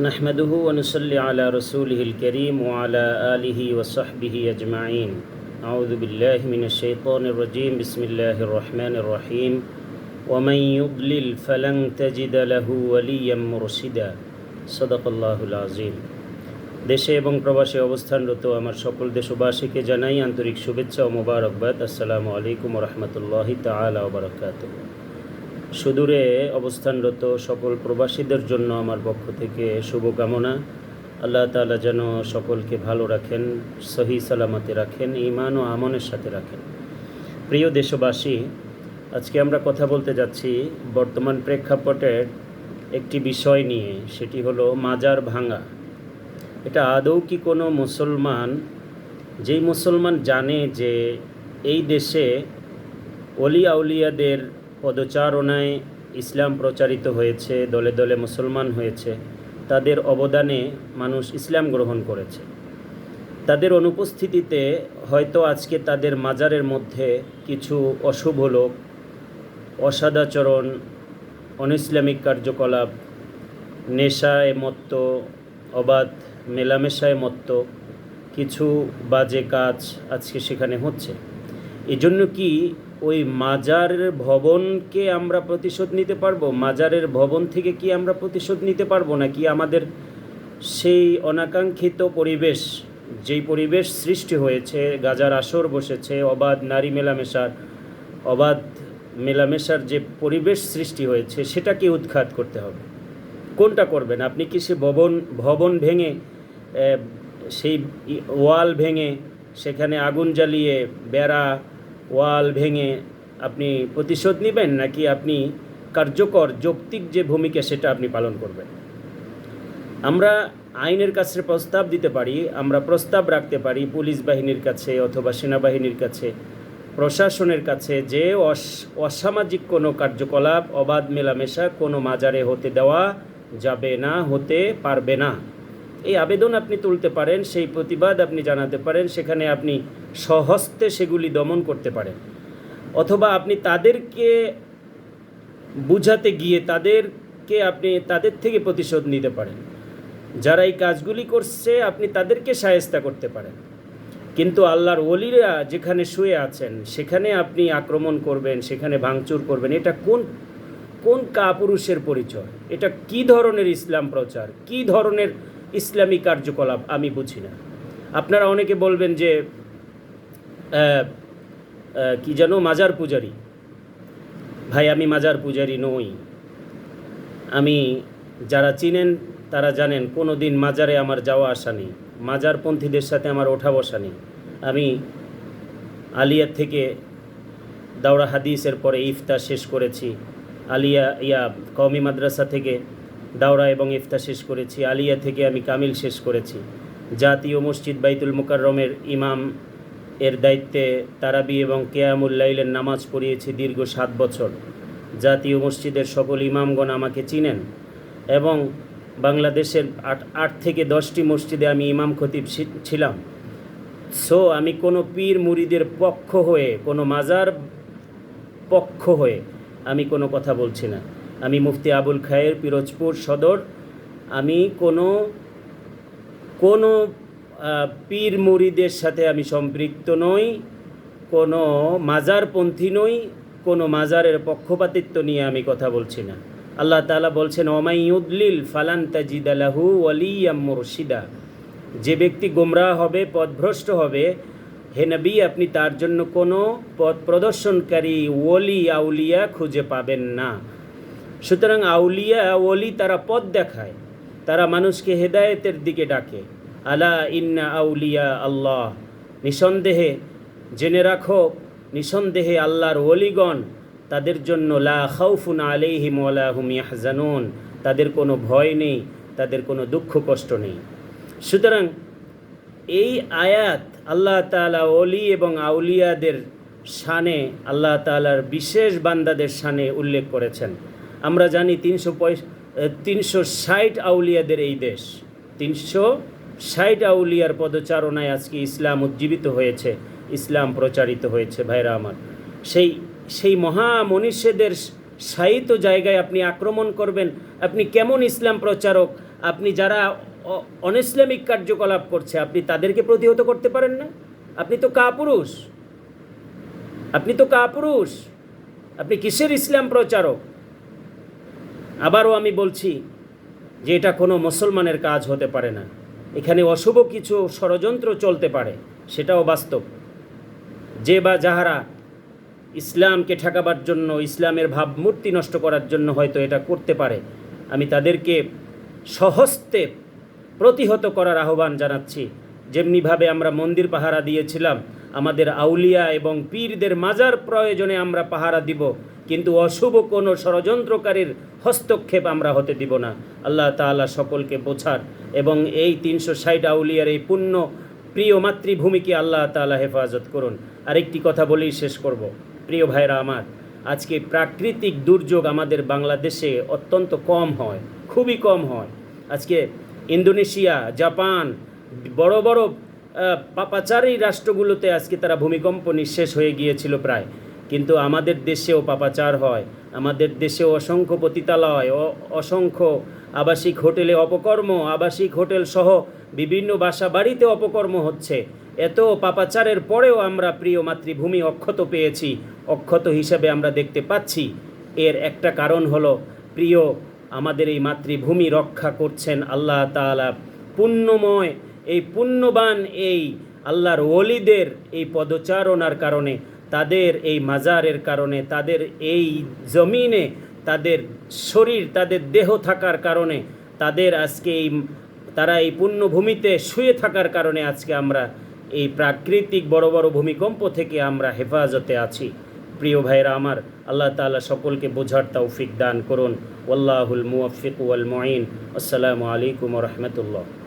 نحمده ونصلي على رسوله الكريم وعلى آله وصحبه أجمعين أعوذ بالله من الشيطان الرجيم بسم الله الرحمن الرحيم ومن يضلل فلن تجد له وليا مرشدا صدق الله العظيم দেশে এবং প্রবাসে অবস্থানরত আমার সকল দেশবাসীকে জানাই আন্তরিক শুভেচ্ছা ও মোবারকবাদ আসসালামু আলাইকুম রহমতুল্লাহি তালা ওবরাকাত সুদূরে অবস্থানরত সকল প্রবাসীদের জন্য আমার পক্ষ থেকে শুভকামনা। আল্লাহ তালা যেন সকলকে ভালো রাখেন, সহি সালামতে রাখেন ইমান ও আমনের সাথে রাখেন। প্রিয় দেশবাসী, আজকে আমরা কথা বলতে যাচ্ছি বর্তমান প্রেক্ষাপটের একটি বিষয় নিয়ে, সেটি হলো মাজার ভাঙা। এটা আদৌ কি কোনো মুসলমান, যেই মুসলমান জানে যে এই দেশে অলি আউলিয়াদের পদচারণায় ইসলাম প্রচারিত হয়েছে, দলে দলে মুসলমান হয়েছে। তাদের অবদানে মানুষ ইসলাম গ্রহণ করেছে। তাদের অনুপস্থিতিতে হয়তো আজকে তাদের মাজারের মধ্যে কিছু অশুভ লোক অসদাচরণ অনইসলামিক কার্যকলাপ, নেশায় মত্ত, অবাধ, মেলামেশায় মত্ত কিছু বাজে কাজ আজকে সেখানে হচ্ছে। এজন্য কি ওই মাজার ভবনকে আমরা প্রতিশোধ নিতে পারব? মাজারের ভবন থেকে কি আমরা প্রতিশোধ নিতে পারব? নাকি আমাদের সেই অনাকাঙ্ক্ষিত পরিবেশ, যেই পরিবেশ সৃষ্টি হয়েছে, গাজার আসর বসেছে, অবাধ নারী মেলামেশার, অবাধ মেলামেশার যে পরিবেশ সৃষ্টি হয়েছে, সেটাকে উৎখাত করতে হবে। কোনটা করবেন? আপনি কি সে ভবন ভবন ভেঙে সেই ওয়াল ভেঙে, সেখানে আগুন জ্বালিয়ে, বেড়া ওয়াল ভেঙে আপনি প্রতিশোধ নেবেন নাকি আপনি কার্যকর যৌক্তিক যে ভূমিকা সেটা আপনি পালন করবেন? আমরা আইনের কাছে প্রস্তাব দিতে পারি, আমরা প্রস্তাব রাখতে পারি পুলিশ বাহিনীর কাছে অথবা সেনাবাহিনীর কাছে, প্রশাসনের কাছে যে অস- অসামাজিক কোনো কার্যকলাপ, অবাধ মেলামেশা কোনো মাজারে হতে দেওয়া যাবে না, হতে পারবে না। এই আবেদন আপনি তুলতে পারেন, সেই প্রতিবাদ আপনি জানাতে পারেন, সেখানে আপনি সহস্তে সেগুলি দমন করতে পারেন। অথবা আপনি তাদেরকে বুঝাতে গিয়ে তাদেরকে আপনি তাদের থেকে প্রতিশোধ নিতে পারেন। যারা এই কাজগুলি করছে, আপনি তাদেরকে সায়স্তা করতে পারেন। কিন্তু আল্লাহর অলিরা যেখানে শুয়ে আছেন, সেখানে আপনি আক্রমণ করবেন, সেখানে ভাঙচুর করবেন। এটা কোন কোন কাপুরুষের পরিচয়? এটা কি ধরনের ইসলাম প্রচার? কি ধরনের ইসলামী কার্যকলাপ, আমি বুঝি না। আপনারা অনেকে বলবেন যে কি যেন মাজার পূজারি। ভাই, আমি মাজার পূজারি নই। আমি যারা চিনেন, তারা জানেন কোনো দিন মাজারে আমার যাওয়া আসা নেই। মাজারপন্থীদের সাথে আমার ওঠা বসা নেই। আমি আলিয়ার থেকে দাওরা হাদিসের পরে ইফতার শেষ করেছি। আলিয়া, ইয়া কওমি মাদ্রাসা থেকে দাওরা এবং ইফতা শেষ করেছি, আলিয়া থেকে আমি কামিল শেষ করেছি। জাতীয় মসজিদ বাইতুল মুকাররমের ইমাম এর দায়িত্বে তারাবি এবং কেয়ামুল্লাইলের নামাজ পড়িয়েছি দীর্ঘ সাত বছর। জাতীয় মসজিদের সকল ইমামগণ আমাকে চিনেন এবং বাংলাদেশের আট আট থেকে দশটি মসজিদে আমি ইমাম খতিব ছিলাম। সো আমি কোনো পীর মুরিদের পক্ষ হয়ে, কোনো মাজার পক্ষ হয়ে আমি কোনো কথা বলছি না। আমি মুফতি আবুল খায়ের পিরোজপুর সদর। আমি কোনো কোনো পীর মুরিদের সাথে আমি সম্পৃক্ত নই, কোনো মাজারপন্থী নই, কোনো মাজারের পক্ষপাতিত্ব নিয়ে আমি কথা বলছি না। আল্লাহ তাআলা বলছেন, ওমাই উদ্লিল ফালান তাজিদালাহু ওয়ালিয়াম মুরশিদা। যে ব্যক্তি গোমরাহ হবে, পথভ্রষ্ট হবে, হে নবী, আপনি তার জন্য কোনো পথ প্রদর্শনকারী ওলি আউলিয়া খুঁজে পাবেন না। সুতরাং আউলিয়া ওলি তারা পথ দেখায়, তারা মানুষকে হেদায়েতের দিকে ডাকে। আলা ইন্না আউলিয়া আল্লাহ, নিঃসন্দেহে জেনে রাখো, নিঃসন্দেহে আল্লাহর ওলিগণ তাদের জন্য লা খাউফুন আলাইহিম ওয়ালা হুম ইয়াহজানুন, তাদের কোনো ভয় নেই, তাদের কোনো দুঃখ কষ্ট নেই। সুতরাং এই আয়াত আল্লাহ তাআলা অলি এবং আউলিয়াদের শানে, আল্লাহ তাআলার বিশেষ বান্দাদের শানে উল্লেখ করেছেন। আমরা জানি তিনশো তিনশো ষাট আউলিয়াদের এই দেশ। তিনশো ষাট আউলিয়ার পদচারণায় আজকে ইসলাম উজ্জীবিত হয়েছে, ইসলাম প্রচারিত হয়েছে, ভাইরা আমার। সেই সেই মহা মনীষীদের শায়িত জায়গায় আপনি আক্রমণ করবেন। আপনি কেমন ইসলাম প্রচারক? আপনি যারা অনইসলামিক কার্যকলাপ করছে, আপনি তাদেরকে প্রতিহত করতে পারেন না? আপনি তো কাপুরুষ। আপনি তো কাপুরুষ। আপনি কিসের ইসলাম প্রচারক? আবারও আমি বলছি যে এটা কোনো মুসলমানের কাজ হতে পারে না। এখানে অশুভ কিছু ষড়যন্ত্র চলতে পারে, সেটাও বাস্তব। যে বা যাহারা ইসলামকে ঠেকাবার জন্য, ইসলামের ভাবমূর্তি নষ্ট করার জন্য হয়তো এটা করতে পারে, আমি তাদেরকে সহস্তে প্রতিহত করার আহ্বান জানাচ্ছি। যেমনিভাবে আমরা মন্দির পাহারা দিয়েছিলাম, আমাদের আউলিয়া এবং পীরদের মাজার প্রয়োজনে আমরা পাহারা দিব কিন্তু অশুভ কোনো ষড়যন্ত্রকারীর হস্তক্ষেপ আমরা হতে দিব না। আল্লাহ তাআলা সকলকে বোঝার এবং এই তিনশো ষাট আউলিয়ার এই পুণ্য প্রিয় মাতৃভূমিকে আল্লাহ তাআলা হেফাজত করুন। আরেকটি কথা বলেই শেষ করব। প্রিয় ভাইরা আমার, আজকে প্রাকৃতিক দুর্যোগ আমাদের বাংলাদেশে অত্যন্ত কম হয়, খুবই কম হয়। আজকে ইন্দোনেশিয়া, জাপান, বড় বড় পাপাচারী রাষ্ট্রগুলোতে আজকে তারা ভূমিকম্প নিঃশেষ হয়ে গিয়েছিল প্রায়। কিন্তু আমাদের দেশেও পাপাচার হয়, আমাদের দেশেও অসংখ্য পতিতালয় অসংখ্য আবাসিক হোটেলে অপকর্ম, আবাসিক হোটেল সহ বিভিন্ন বাসা বাড়িতে অপকর্ম হচ্ছে। এত পাপাচারের পরেও আমরা প্রিয় মাতৃভূমি অক্ষত পেয়েছি, অক্ষত হিসেবে আমরা দেখতে পাচ্ছি। এর একটা কারণ হলো, প্রিয়, আমাদের এই মাতৃভূমি রক্ষা করছেন আল্লাহ তাআলা। পুণ্যময়, এই পুণ্যবান এই আল্লাহর ওলিদের এই পদচারণার কারণে তাদের এই মাজারের কারণে, তাদের এই জমিনে তাদের শরীর, তাদের দেহ থাকার কারণে, তাদের আজকে এই, তারা এই পুণ্যভূমিতে শুয়ে থাকার কারণে আজকে আমরা এই প্রাকৃতিক বড় বড় ভূমিকম্প থেকে আমরা হেফাজতে আছি। প্রিয় ভাইরা আমার, আল্লাহ তাআলা সকলকে বোঝার তৌফিক দান করুন। ওয়াল্লাহুল মুওয়াফিক ওয়াল মুঈন। আসসালামু আলাইকুম রাহমাতুল্লাহ।